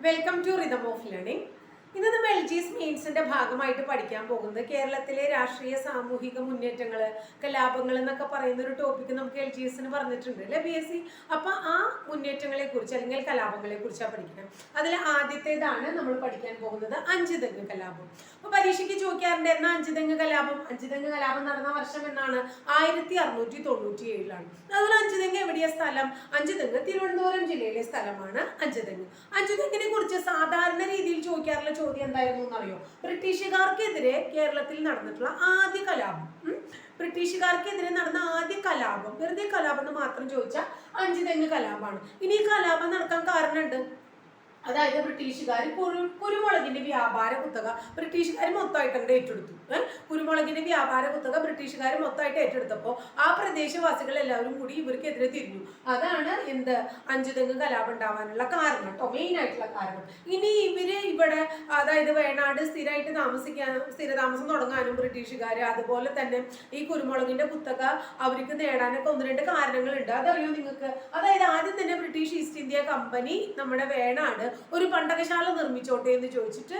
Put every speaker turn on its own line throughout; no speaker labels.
welcome to rhythm of learning ഇന്ന് നമ്മൾ L G മീൻസിന്റെ ഭാഗമായിട്ട് പഠിക്കാൻ പോകുന്നത് കേരളത്തിലെ രാഷ്ട്രീയ സാമൂഹിക മുന്നേറ്റങ്ങൾ കലാപങ്ങൾ എന്നൊക്കെ പറയുന്ന ഒരു ടോപ്പിക് നമുക്ക് എൽ ജി എസിന് പറഞ്ഞിട്ടുണ്ട് അല്ലെ ബി എസ് സി അപ്പൊ ആ മുന്നേറ്റങ്ങളെ കുറിച്ച് അല്ലെങ്കിൽ കലാപങ്ങളെ കുറിച്ചാണ് പഠിക്കുന്നത് അതിൽ ആദ്യത്തേതാണ് നമ്മൾ പഠിക്കാൻ പോകുന്നത് അഞ്ചു തെങ്ങ് കലാപം. അപ്പൊ പരീക്ഷയ്ക്ക് ചോദിക്കാറുണ്ട് എന്നാ അഞ്ചു തെങ്ങ് കലാപം? അഞ്ചു തെങ്ങ് കലാപം നടന്ന വർഷം എന്നാണ്? ആയിരത്തി അറുന്നൂറ്റി തൊണ്ണൂറ്റി ഏഴിലാണ് അതുപോലെ അഞ്ചു തെങ്ങ് എവിടെയ സ്ഥലം? അഞ്ചു തെങ്ങ് തിരുവനന്തപുരം ജില്ലയിലെ സ്ഥലമാണ് അഞ്ചു തെങ്ങ് അഞ്ചു തെങ്ങിനെ കുറിച്ച് സാധാരണ രീതിയിൽ ചോദിക്കാറുള്ള ചോദ്യം എന്തായിരുന്നു എന്നറിയോ? ബ്രിട്ടീഷുകാർക്കെതിരെ കേരളത്തിൽ നടന്നിട്ടുള്ള ആദ്യ കലാപം. ബ്രിട്ടീഷുകാർക്കെതിരെ നടന്ന ആദ്യ കലാപം വെറുതെ കലാപം എന്ന് മാത്രം ചോദിച്ചാൽ അഞ്ചു തെങ്ങ് കലാപമാണ്. ഇനി ഈ കലാപം നടക്കാൻ കാരണമുണ്ട്? അതായത് ബ്രിട്ടീഷുകാർ കുരു കുരുമുളകിന്റെ വ്യാപാര കുത്തക ബ്രിട്ടീഷുകാർ മൊത്തമായിട്ട് ഏറ്റെടുത്തു. കുരുമുളകിന്റെ വ്യാപാര കുത്തക ബ്രിട്ടീഷുകാർ മൊത്തമായിട്ട് ഏറ്റെടുത്തപ്പോൾ ആ പ്രദേശവാസികൾ എല്ലാവരും കൂടി ഇവർക്കെതിരെ തിരിഞ്ഞു. അതാണ് എന്ത്? അഞ്ചു തെങ്ങ് കലാപം ഉണ്ടാവാനുള്ള കാരണം കേട്ടോ മെയിൻ ആയിട്ടുള്ള കാരണം. ഇനി ഇവർ ഇവിടെ അതായത് വേണാട് സ്ഥിരമായിട്ട് താമസിക്കാൻ സ്ഥിരതാമസം തുടങ്ങാനും ബ്രിട്ടീഷുകാർ അതുപോലെ തന്നെ ഈ കുരുമുളകിന്റെ കുത്തക അവർക്ക് നേടാനൊക്കെ ഒന്ന് രണ്ട് കാരണങ്ങളുണ്ട്. അതറിയോ നിങ്ങൾക്ക്? അതായത് ആദ്യം തന്നെ ബ്രിട്ടീഷ് ഈസ്റ്റ് ഇന്ത്യ കമ്പനി നമ്മുടെ വേണാട് ഒരു പണ്ടകശാല നിർമ്മിച്ചോട്ടെ എന്ന് ചോദിച്ചിട്ട്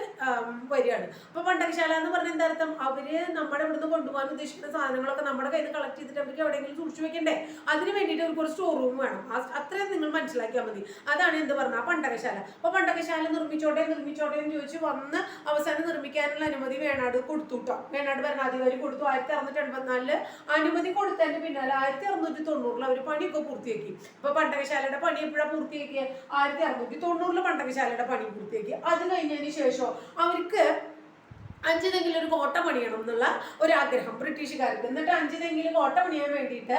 വരികയാണ്. അപ്പൊ പണ്ടകശാല എന്ന് പറഞ്ഞ എന്താ അർത്ഥം? അവർ നമ്മുടെ ഇവിടുന്ന് കൊണ്ടുപോകാൻ ഉദ്ദേശിക്കുന്ന സാധനങ്ങളൊക്കെ നമ്മുടെ കയ്യിൽ കളക്ട് ചെയ്തിട്ട് അവർക്ക് എവിടെയെങ്കിലും സൂക്ഷിച്ചു വെക്കണ്ടേ? അതിന് വേണ്ടിയിട്ട് ഒരു കുറച്ച് സ്റ്റോർ റൂം വേണം അത്രയും നിങ്ങൾ മനസ്സിലാക്കിയാൽ മതി. അതാണ് എന്ത് പറഞ്ഞാൽ പണ്ടകശാല. അപ്പൊ പണ്ടകശാല നിർമ്മിച്ചോട്ടെ നിർമ്മിച്ചോട്ടെ എന്ന് ചോദിച്ച് വന്ന് അവസാനം നിർമ്മിക്കാനുള്ള അനുമതി വേണാട് കൊടുത്തു കേട്ടോ വേണാട് ഭരണാധികാരി കൊടുത്തു. ആയിരത്തി അറുന്നൂറ്റി എൺപത്തിനാലിൽ അനുമതി കൊടുത്തതിന് പിന്നാലെ ആയിരത്തി അറുന്നൂറ്റി തൊണ്ണൂറിൽ അവർ പണിയൊക്കെ പൂർത്തിയാക്കി. അപ്പൊ പണ്ടകശാലയുടെ പണി എപ്പോഴാണ് പൂർത്തിയാക്കിയത് ആയിരത്തി അറുന്നൂറ്റി തൊണ്ണൂറിൽ പണ്ടകശാലയുടെ പണി പൂർത്തിയാക്കി. അത് കഴിഞ്ഞതിന് ശേഷം അവർക്ക് അഞ്ചിതെങ്കിലും ഒരു കോട്ട പണിയണം എന്നുള്ള ഒരു ആഗ്രഹം ബ്രിട്ടീഷുകാർക്ക്. എന്നിട്ട് അഞ്ചിനെങ്കിലും കോട്ട പണിയാൻ വേണ്ടിയിട്ട്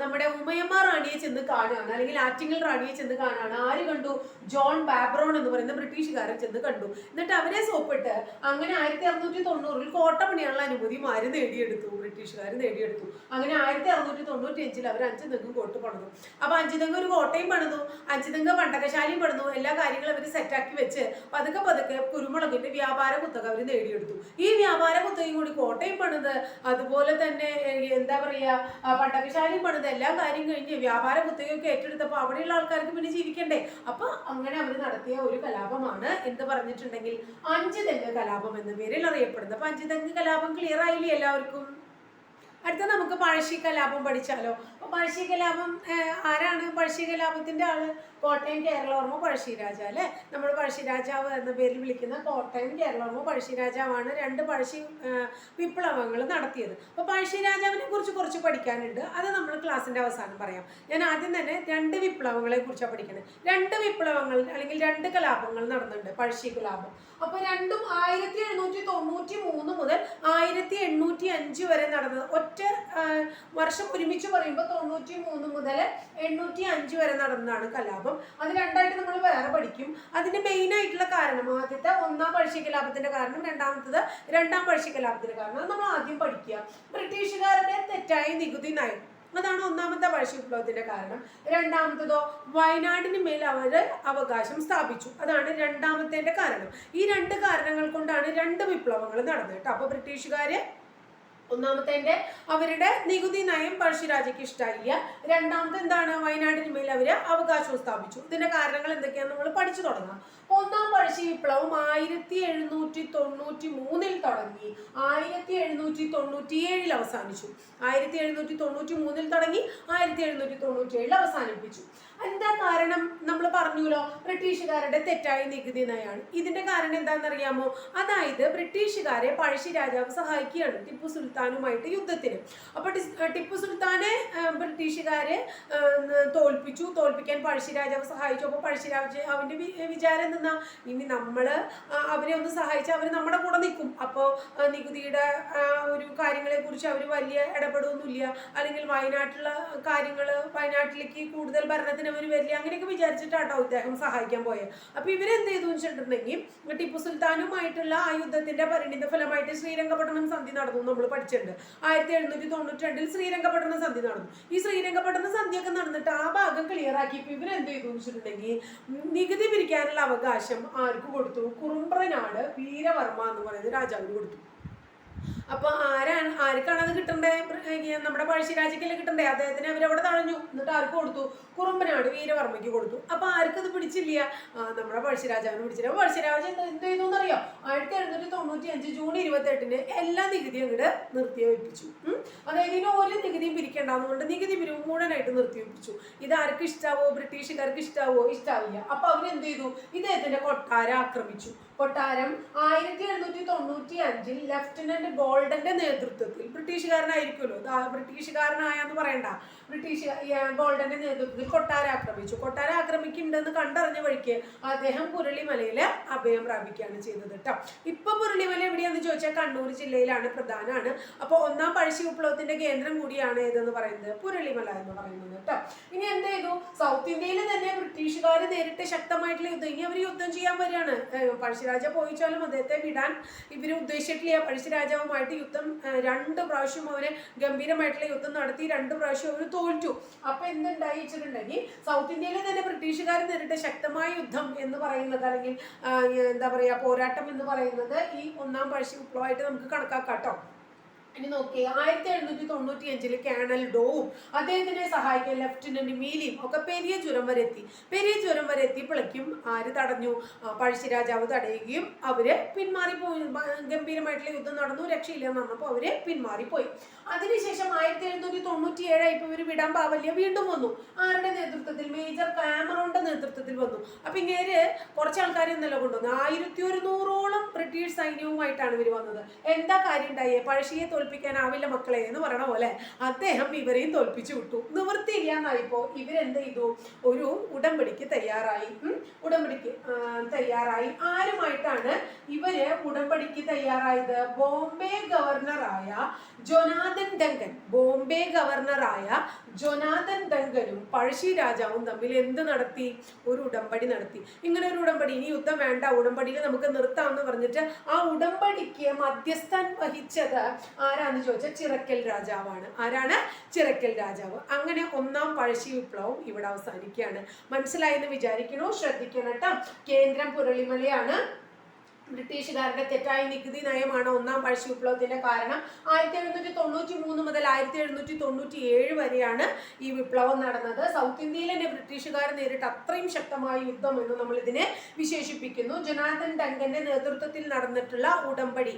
നമ്മുടെ ഉമയമ്മ റാണിയെ ചെന്ന് കാണുകയാണ്. അല്ലെങ്കിൽ ആറ്റിങ്ങൽ റാണിയെ ചെന്ന് കാണുകയാണ്. ആര് കണ്ടു? ജോൺ ബാബ്രോൺ എന്ന് പറയുന്ന ബ്രിട്ടീഷുകാരൻ ചെന്ന് കണ്ടു. എന്നിട്ട് അവരെ സോപ്പിട്ട് അങ്ങനെ ആയിരത്തി അറുന്നൂറ്റി തൊണ്ണൂറിൽ കോട്ട പണിയാനുള്ള അനുമതി ആര് നേടിയെടുത്തു? ബ്രിട്ടീഷുകാർ നേടിയെടുത്തു. അങ്ങനെ ആയിരത്തി അറുന്നൂറ്റി തൊണ്ണൂറ്റി അഞ്ചിൽ അവർ അഞ്ച് തെങ്ങും കോട്ട് പണിതു. അപ്പൊ അഞ്ച് തെങ്ങ് ഒരു കോട്ടയും പണിതു. അഞ്ച് തെങ്ങ് പണ്ടകശാലയും പണിതു. എല്ലാ കാര്യങ്ങളും അവർ സെറ്റാക്കി വെച്ച് പതുക്കെ പതുക്കെ കുരുമുളകിന്റെ വ്യാപാര കുത്തക അവർ നേടിയെടുത്തു. ഈ വ്യാപാര കുത്തകയും കൂടി കോട്ടയം പണിത് അതുപോലെ തന്നെ എന്താ പറയാ പട്ടകശാലയും പണിത് എല്ലാ കാര്യം കഴിഞ്ഞ് വ്യാപാര കുത്തകയൊക്കെ ഏറ്റെടുത്തപ്പോൾ അവിടെയുള്ള ആൾക്കാർക്ക് പിന്നെ ജീവിക്കണ്ടേ? അപ്പൊ അങ്ങനെ അവർ നടത്തിയ ഒരു കലാപമാണ് എന്ത് പറഞ്ഞിട്ടുണ്ടെങ്കിൽ അഞ്ച് തെങ്ങ് കലാപം എന്ന പേരിൽ അറിയപ്പെടുന്നത്. അപ്പൊ അഞ്ച് തെങ്ങ് കലാപം ക്ലിയർ ആയില്ലേ എല്ലാവർക്കും? അടുത്ത നമുക്ക് പഴശ്ശി കലാപം പഠിച്ചാലോ? പഴശ്ശി കലാപം ആരാണ് പഴശ്ശി കലാപത്തിന്റെ ആൾ? കോട്ടയം കേരളവർമ്മ പഴശ്ശി രാജ അല്ലെ? നമ്മൾ പഴശ്ശി രാജാവ് എന്ന പേരിൽ വിളിക്കുന്ന കോട്ടയം കേരളവർമ്മ പഴശ്ശി രാജാവാണ് രണ്ട് പഴശ്ശി വിപ്ലവങ്ങൾ നടത്തിയത്. അപ്പോൾ പഴശ്ശി രാജാവിനെ കുറിച്ച് കുറച്ച് പഠിക്കാനുണ്ട്. അത് നമ്മൾ ക്ലാസ്സിന്റെ അവസാനം പറയാം. ഞാൻ ആദ്യം തന്നെ രണ്ട് വിപ്ലവങ്ങളെ കുറിച്ചാണ് പഠിക്കുന്നത് രണ്ട് വിപ്ലവങ്ങൾ അല്ലെങ്കിൽ രണ്ട് കലാപങ്ങൾ നടന്നിട്ടുണ്ട്. പഴശ്ശി കലാപം അപ്പൊ രണ്ടും ആയിരത്തി എഴുന്നൂറ്റി തൊണ്ണൂറ്റി മൂന്ന് മുതൽ ആയിരത്തി എണ്ണൂറ്റി അഞ്ച് വരെ നടന്നത്. ഒറ്റ വർഷം ഒരുമിച്ച് പറയുമ്പോൾ തൊണ്ണൂറ്റി മൂന്ന് മുതൽ എണ്ണൂറ്റി അഞ്ച് വരെ നടന്നതാണ് കലാപം. അത് രണ്ടായിട്ട് നമ്മൾ വേറെ പഠിക്കും. അതിന്റെ മെയിൻ ആയിട്ടുള്ള കാരണം ആദ്യത്തെ ഒന്നാം പഴശ്ശി കലാപത്തിന്റെ കാരണം രണ്ടാമത്തത് രണ്ടാം പഴശ്ശി കലാപത്തിന്റെ കാരണം നമ്മൾ ആദ്യം പഠിക്കുക. ബ്രിട്ടീഷുകാരുടെ തെറ്റായ നികുതി നയം അതാണ് ഒന്നാമത്തെ പഴശ്ശി വിപ്ലവത്തിന്റെ കാരണം. രണ്ടാമത്തതോ വയനാടിന് മേൽ അവർ അവകാശം സ്ഥാപിച്ചു. അതാണ് രണ്ടാമത്തേന്റെ കാരണം. ഈ രണ്ട് കാരണങ്ങൾ കൊണ്ടാണ് രണ്ട് വിപ്ലവങ്ങൾ നടന്നത് കേട്ടോ. അപ്പൊ ബ്രിട്ടീഷുകാര് ഒന്നാമത്തെ അവരുടെ നികുതി നയം പഴശ്ശിരാജയ്ക്ക് ഇഷ്ടമായില്ല രണ്ടാമത്തെ എന്താണ്? വയനാടിന് മേൽ അവർ അവകാശം സ്ഥാപിച്ചു. ഇതിന്റെ കാരണങ്ങൾ എന്തൊക്കെയാണെന്ന് നമ്മൾ പഠിച്ചു തുടങ്ങാം. ഒന്നാം പഴശ്ശി വിപ്ലവം ആയിരത്തി എഴുന്നൂറ്റി തൊണ്ണൂറ്റി മൂന്നിൽ തുടങ്ങി. ആയിരത്തി എഴുന്നൂറ്റി തൊണ്ണൂറ്റി ഏഴിൽ അവസാനിച്ചു. ആയിരത്തി എഴുന്നൂറ്റി തൊണ്ണൂറ്റി മൂന്നിൽ തുടങ്ങി. ആയിരത്തി എഴുന്നൂറ്റി തൊണ്ണൂറ്റി ഏഴിൽ അവസാനിപ്പിച്ചു. എന്താ കാരണം? നമ്മൾ പറഞ്ഞല്ലോ ബ്രിട്ടീഷുകാരുടെ തെറ്റായ നികുതി നയമാണ്. ഇതിന്റെ കാരണം എന്താണെന്നറിയാമോ? അതായത് ബ്രിട്ടീഷുകാരെ പഴശ്ശി രാജാവ് സഹായിക്കുകയാണ് ടിപ്പു സുൽത്താനുമായിട്ട് യുദ്ധത്തിന്. അപ്പൊ ടിപ്പു സുൽത്താനെ ബ്രിട്ടീഷുകാര് തോൽപ്പിച്ചു. തോൽപ്പിക്കാൻ പഴശ്ശി രാജാവ് സഹായിച്ചു. അപ്പൊ പഴശ്ശി രാജാവിന്റെ വിചാരം നിന്നാ ഇനി നമ്മൾ അവരെ ഒന്ന് സഹായിച്ച അവർ നമ്മുടെ കൂടെ നിൽക്കും. അപ്പോൾ നികുതിയുടെ ഒരു കാര്യങ്ങളെ കുറിച്ച് അവർ വലിയ ഇടപെടുമൊന്നുമില്ല അല്ലെങ്കിൽ വയനാട്ടിലുള്ള കാര്യങ്ങൾ വയനാട്ടിലേക്ക് കൂടുതൽ ഭരണത്തിന് അവർ വരില്ല. അങ്ങനെയൊക്കെ വിചാരിച്ചിട്ടാട്ടോ ഇദ്ദേഹം സഹായിക്കാൻ പോയത് അപ്പൊ ഇവരെന്ത് ചെയ്തു വെച്ചിട്ടുണ്ടെങ്കിൽ ടിപ്പു സുൽത്താനുമായിട്ടുള്ള ആ യുദ്ധത്തിന്റെ പരിണിത ഫലമായിട്ട് ശ്രീരംഗപട്ടണം സന്ധി നടന്നു നമ്മൾ പഠിച്ചിട്ടുണ്ട്. ആയിരത്തി എഴുന്നൂറ്റി തൊണ്ണൂറ്റി രണ്ടിൽ ശ്രീരംഗപട്ടണം സന്ധി നടന്നു. ഈ ശ്രീരംഗപട്ടണം സന്ധിയൊക്കെ നടന്നിട്ട് ആ ഭാഗം ക്ലിയർ ആക്കി ഇപ്പൊ ഇവരെന്ത് ചെയ്തു വെച്ചിട്ടുണ്ടെങ്കിൽ നികുതി പിരിക്കാനുള്ള അവകാശം ആർക്ക് കൊടുത്തു? കുറുമ്പ്രനാട് വീരവർമ്മ എന്ന് പറയുന്ന രാജാവിന് കൊടുത്തു. അപ്പൊ ആരാണ് ആർക്കാണ് അത് കിട്ടണ്ടേ? നമ്മുടെ പഴശ്ശിരാജയ്ക്കല്ലേ കിട്ടണ്ടേ? അദ്ദേഹത്തിന് അവരവിടെ തഴഞ്ഞു. എന്നിട്ട് ആർക്ക് കൊടുത്തു? കുറുമ്പനാട് വീരവർമ്മയ്ക്ക് കൊടുത്തു. അപ്പൊ ആർക്കത് പിടിച്ചില്ല? നമ്മുടെ പഴശ്ശിരാജാവിന് പിടിച്ചില്ല. പഴശ്ശിരാജ എന്ത് ചെയ്തു എന്നറിയോ? ആയിരത്തി എഴുന്നൂറ്റി തൊണ്ണൂറ്റി അഞ്ച് ജൂൺ ഇരുപത്തി എട്ടിന് എല്ലാ നികുതിയും അങ്ങോട്ട് നിർത്തി വെപ്പിച്ചു. അതായത് ഇതിന് ഒരു നികുതിയും പിരിക്കേണ്ടാന്നുകൊണ്ട് നികുതി പിരിവ് മുഴുവനായിട്ട് നിർത്തി വെപ്പിച്ചു ഇത് ആർക്ക് ഇഷ്ടാവോ? ബ്രിട്ടീഷുകാർക്ക് ഇഷ്ടാവോ? ഇഷ്ടാവില്ല. അപ്പൊ അവരെന്ത് ചെയ്തു? ഇദ്ദേഹത്തിന്റെ കൊട്ടാരം ആക്രമിച്ചു. കൊട്ടാരം ആയിരത്തി എഴുന്നൂറ്റി തൊണ്ണൂറ്റി അഞ്ചിൽ ലഫ്റ്റനന്റ് ഗോൾഡന്റെ നേതൃത്വത്തിൽ ബ്രിട്ടീഷുകാരനായിരിക്കുമല്ലോ. ബ്രിട്ടീഷുകാരനായെന്ന് പറയണ്ട. ബ്രിട്ടീഷ് ഗോൾഡന്റെ നേതൃത്വത്തിൽ കൊട്ടാര ആക്രമിച്ചു. കൊട്ടാരം ആക്രമിക്കുന്നുണ്ടെന്ന് കണ്ടറിഞ്ഞ വഴിക്ക് അദ്ദേഹം പുരളിമലയിൽ അഭയം പ്രാപിക്കുകയാണ് ചെയ്തത് കേട്ടോ. ഇപ്പൊ പുരളിമല എവിടെയാന്ന് ചോദിച്ചാൽ കണ്ണൂർ ജില്ലയിലാണ് പ്രധാനമാണ് അപ്പോൾ ഒന്നാം പഴശ്ശി വിപ്ലവത്തിന്റെ കേന്ദ്രം കൂടിയാണ് ഏതെന്ന് പറയുന്നത്? പുരളിമല എന്ന് പറയുന്നത് കേട്ടോ. ഇനി എന്ത് ചെയ്തു? സൗത്ത് ഇന്ത്യയിൽ തന്നെ ബ്രിട്ടീഷുകാർ നേരിട്ട് ശക്തമായിട്ടുള്ള യുദ്ധം. ഇനി അവർ യുദ്ധം ചെയ്യാൻ വരികയാണ്. പഴശ്ശിരാജ പോയിച്ചാലും അദ്ദേഹത്തെ വിടാൻ ഇവർ ഉദ്ദേശിച്ചിട്ടില്ല. പഴശ്ശിരാജാവുമായിട്ട് യുദ്ധം രണ്ട് പ്രാവശ്യം അവർ ഗംഭീരമായിട്ടുള്ള യുദ്ധം നടത്തി രണ്ട് പ്രാവശ്യം അവർ തോറ്റു. അപ്പൊ എന്തുണ്ടായി വെച്ചിട്ടുണ്ടെങ്കിൽ സൗത്ത് ഇന്ത്യയിലെ തന്നെ ബ്രിട്ടീഷുകാർ നേരിട്ട ശക്തമായ യുദ്ധം എന്ന് പറയുന്നത് അല്ലെങ്കിൽ എന്താ പറയാ പോരാട്ടം എന്ന് പറയുന്നത് ഈ ഒന്നാം പഴശ്ശി വിപ്ലവമായിട്ട് നമുക്ക് കണക്കാക്കാം കേട്ടോ. ഇനി നോക്കി ആയിരത്തി എഴുന്നൂറ്റി തൊണ്ണൂറ്റി അഞ്ചിൽ കേണൽ ഡോവും അദ്ദേഹത്തിനെ സഹായിക്കാൻ ലെഫ്റ്റനന്റ് മീലിയും ഒക്കെ പെരിയ ചുരം വരെ എത്തി. പെരിയ ചുരം വരെ എത്തിയപ്പോഴേക്കും ആര് തടഞ്ഞു? പഴശ്ശിരാജാവ് തടയുകയും അവർ പിന്മാറിപ്പോയി ഗംഭീരമായിട്ടുള്ള യുദ്ധം നടന്നു രക്ഷയില്ലെന്ന് പറഞ്ഞപ്പോൾ അവർ പിന്മാറിപ്പോയി അതിനുശേഷം ആയിരത്തി എഴുന്നൂറ്റി തൊണ്ണൂറ്റി ഏഴായപ്പോൾ ഇവർ വിടാൻ പാവല്യ വീണ്ടും വന്നു. ആരുടെ നേതൃത്വത്തിൽ? മേജർ കാമറോന്റെ നേതൃത്വത്തിൽ വന്നു. അപ്പൊ ഇങ്ങേര് കുറച്ച് ആൾക്കാരെ ഇന്നലെ കൊണ്ടുവന്നു. ആയിരത്തി ഒരുന്നൂറോളം ബ്രിട്ടീഷ് സൈന്യവുമായിട്ടാണ് ഇവർ വന്നത്. എന്താ കാര്യം ഉണ്ടായേ? പഴശ്ശിയെ തോൽപ്പിക്കാനാവില്ല മക്കളെ എന്ന് പറയണ പോലെ അദ്ദേഹം ഇവരെയും തോൽപ്പിച്ചു വിട്ടു. നിവൃത്തിയില്ലാന്നായിപ്പോ ഇവരെന്ത് ചെയ്തു? ഒരു ഉടമ്പടിക്ക് തയ്യാറായി. ഉടമ്പടിക്ക് തയ്യാറായി. ആരുമായിട്ടാണ് ഇവർ ഉടമ്പടിക്ക് തയ്യാറായത്? ബോംബെ ഗവർണറായ ജൊനാഥൻ ഡങ്കൻ. ബോംബെ ഗവർണറായ ജൊനാഥൻ ഡങ്കനും പഴശ്ശി രാജാവും തമ്മിൽ എന്ത് നടത്തി? ഒരു ഉടമ്പടി നടത്തി. ഇങ്ങനെ ഒരു ഉടമ്പടി ഇനി യുദ്ധം വേണ്ട ഉടമ്പടിയിൽ നമുക്ക് നിർത്താമെന്ന് പറഞ്ഞിട്ട് ആ ഉടമ്പടിക്ക് മധ്യസ്ഥൻ വഹിച്ചത് ആരാന്ന് ചോദിച്ചാൽ ചിറക്കൽ രാജാവാണ്. ആരാണ്? ചിറക്കൽ രാജാവ്. അങ്ങനെ ഒന്നാം പഴശ്ശി വിപ്ലവം ഇവിടെ അവസാനിക്കുകയാണ്. മനസ്സിലായെന്ന് വിചാരിക്കണോ? ശ്രദ്ധിക്കണം കേട്ടോ. കേന്ദ്രം പുരളിമലയാണ്. ബ്രിട്ടീഷുകാരുടെ തെറ്റായ നികുതി നയമാണ് ഒന്നാം പഴശ്ശി വിപ്ലവത്തിന്റെ കാരണം. ആയിരത്തി എഴുന്നൂറ്റി തൊണ്ണൂറ്റി മൂന്ന് മുതൽ ആയിരത്തി എഴുന്നൂറ്റി തൊണ്ണൂറ്റി ഏഴ് വരെയാണ് ഈ വിപ്ലവം നടന്നത്. സൗത്ത് ഇന്ത്യയിൽ തന്നെ ബ്രിട്ടീഷുകാർ നേരിട്ട് അത്രയും ശക്തമായ യുദ്ധം എന്ന് നമ്മൾ ഇതിനെ വിശേഷിപ്പിക്കുന്നു. ജനാർദ്ദൻ ഡങ്കന്റെ നേതൃത്വത്തിൽ നടന്നിട്ടുള്ള ഉടമ്പടി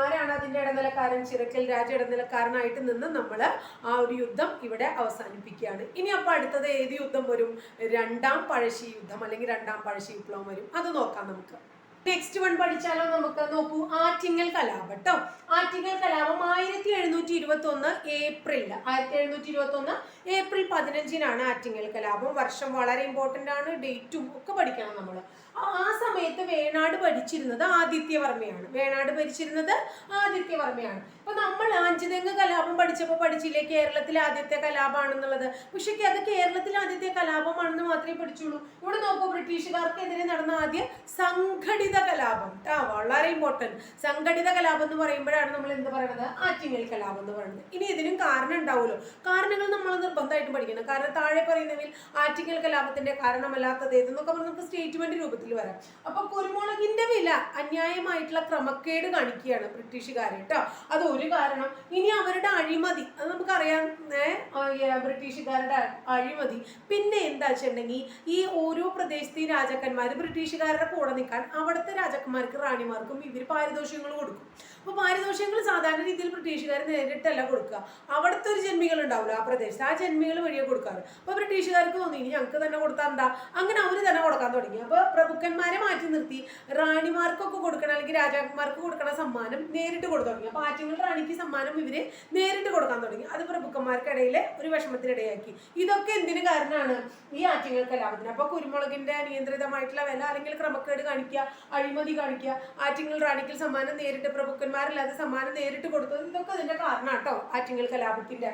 ആരാണ് അതിന്റെ ഇടനിലക്കാരൻ? ചിറക്കൽ രാജ ഇടനിലക്കാരനായിട്ട് നിന്ന് നമ്മൾ ആ ഒരു യുദ്ധം ഇവിടെ അവസാനിപ്പിക്കുകയാണ്. ഇനി അപ്പോൾ അടുത്തത് ഏത് യുദ്ധം വരും? രണ്ടാം പഴശ്ശി യുദ്ധം അല്ലെങ്കിൽ രണ്ടാം പഴശ്ശി വിപ്ലവം വരും. അത് നോക്കാം നമുക്ക്. നെക്സ്റ്റ് വൺ പഠിച്ചാലോ നമുക്ക് നോക്കൂ. ആറ്റിങ്ങൽ കലാപം കേട്ടോ ആറ്റിങ്ങൽ കലാപം ആയിരത്തി എഴുന്നൂറ്റി ഇരുപത്തി ഒന്ന് ഏപ്രിൽ ആയിരത്തി എഴുന്നൂറ്റി ഇരുപത്തി ഒന്ന് ഏപ്രിൽ പതിനഞ്ചിനാണ് ആറ്റിങ്ങൽ കലാപം. വർഷം വളരെ ഇമ്പോർട്ടന്റ് ആണ്. ഡേറ്റും ഒക്കെ പഠിക്കണം നമ്മൾ ആ സമയത്ത് വേണാട് ഭരിച്ചിരുന്നത് ആദിത്യവർമ്മയാണ്. വേണാട് ഭരിച്ചിരുന്നത് ആദിത്യവർമ്മയാണ്. അപ്പൊ നമ്മൾ ആഞ്ചിതെങ്ങ് കലാപം പഠിച്ചപ്പോൾ പഠിച്ചില്ലേ? കേരളത്തിലെ ആദ്യത്തെ കലാപമാണെന്നുള്ളത്. പക്ഷെ അത് കേരളത്തിലെ ആദ്യത്തെ കലാപമാണെന്ന് മാത്രമേ പഠിച്ചുള്ളൂ. ഇവിടെ നോക്കൂ ബ്രിട്ടീഷുകാർക്കെതിരെ നടന്ന ആദ്യ സംഘടിത കലാപം. ആ വളരെ ഇമ്പോർട്ടന്റ് സംഘടിത കലാപം എന്ന് പറയുമ്പോഴാണ് നമ്മൾ എന്ത് പറയുന്നത് ആറ്റിങ്ങൽ കലാപം എന്ന് പറയുന്നത്. ഇനി ഇതിനും കാരണം ഉണ്ടാവുമല്ലോ. കാരണങ്ങൾ നമ്മൾ നിർബന്ധമായിട്ടും പഠിക്കണം. കാരണം താഴെ പറയുന്നതിൽ ആറ്റിങ്ങൽ കലാപത്തിന്റെ കാരണമല്ലാത്തത് ഏതെന്നൊക്കെ പറഞ്ഞ് നമുക്ക് സ്റ്റേറ്റ്മെന്റ് രൂപത്തിൽ വരാം. അപ്പൊ കുരുമുളകിന്റെ വില അന്യായമായിട്ടുള്ള ക്രമക്കേട് കാണിക്കുകയാണ് ബ്രിട്ടീഷുകാർ കേട്ടോ അത് ഒരു കാരണം. ഇനി അവരുടെ അഴിമതി അത് നമുക്കറിയാം ബ്രിട്ടീഷുകാരുടെ അഴിമതി. പിന്നെ എന്താ വെച്ചിട്ടുണ്ടെങ്കിൽ ഈ ഓരോ പ്രദേശത്തെയും രാജാക്കന്മാർ ബ്രിട്ടീഷുകാരുടെ കൂടെ നിൽക്കാൻ അവിടുത്തെ രാജാക്കന്മാർക്ക് റാണിമാർക്കും ഇവർ പാരിതോഷികങ്ങൾ കൊടുക്കും. അപ്പോൾ പാരിതോഷികങ്ങൾ സാധാരണ രീതിയിൽ ബ്രിട്ടീഷുകാർ നേരിട്ടല്ല കൊടുക്കുക. അവിടുത്തെ ഒരു ജന്മികൾ ഉണ്ടാവില്ല ആ പ്രദേശത്ത്. ആ ജന്മികൾ വഴിയെ കൊടുക്കാറ്. അപ്പോൾ ബ്രിട്ടീഷുകാർക്ക് തോന്നി ഇനി ഞങ്ങൾക്ക് തന്നെ കൊടുത്താൽ എന്താ? അങ്ങനെ അവർ തന്നെ കൊടുക്കാൻ തുടങ്ങി. അപ്പോൾ പ്രഭുക്കന്മാരെ മാറ്റി നിർത്തി. റാണിമാർക്കൊക്കെ കൊടുക്കണം അല്ലെങ്കിൽ രാജാക്കന്മാർക്ക് കൊടുക്കണ സമ്മാനം നേരിട്ട് കൊടുത്തു തുടങ്ങി. അപ്പോൾ ആറ്റുങ്ങൾ റാണിക്ക് സമ്മാനം ഇവർ നേരിട്ട് കൊടുക്കാൻ തുടങ്ങി. അത് പ്രഭുക്കന്മാർക്കിടയിൽ ഒരു വിഷമത്തിനിടയാക്കി. ഇതൊക്കെ എന്തിനു കാരണമാണ്? ഈ ആറ്റുങ്ങൾ കലാപത്തിന് അപ്പോൾ കുരുമുളകിന്റെ നിയന്ത്രിതമായിട്ടുള്ള വില അല്ലെങ്കിൽ ക്രമക്കേട് കാണിക്കുക അഴിമതി കാണിക്കുക ആറ്റിങ്ങൾ റാണിക്കൽ സമ്മാനം നേരിട്ട് പ്രഭുക്കന്മാരല്ലാതെ സമ്മാനം നേരിട്ട് കൊടുത്തത് ഇതൊക്കെ അതിന്റെ കാരണം കേട്ടോ ആറ്റിങ്ങൾ കലാപത്തിന്റെ